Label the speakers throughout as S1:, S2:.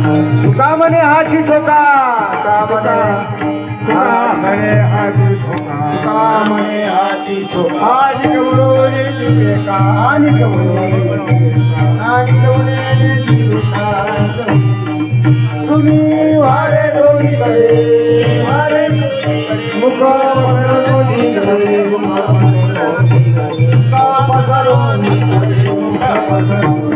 S1: म्हणे हाची ठोका तुका म्हणे हाची ठोका म्हणे हाची ठोका। आज कवरो रे तुझे का आणि कवरो आणि कवरे रे तुझे का तुम्ही वारे दोन्ही कडे वारे मुख दोन्ही कडे मुख पसरून हरिका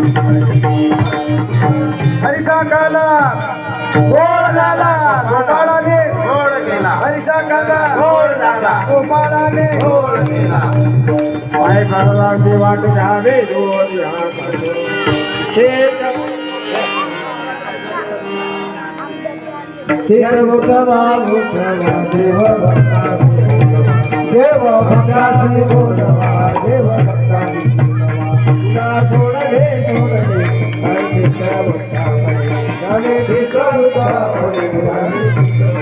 S1: हरिका काला गोड झाला गोपाळाने गोड गेला पाय भरला वाट घ्यावे दोन शेत उठवा उठवा देव भक्ता देव भक्तासी उठवा देव भक्तासी तुला सोड रे सोड रे हरे कृष्ण भक्ता हरे भक्ता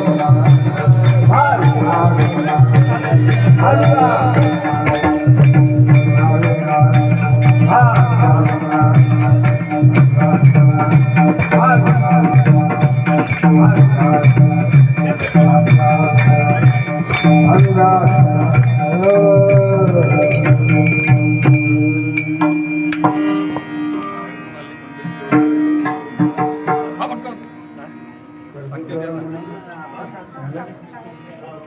S1: Allah 这个我们是在网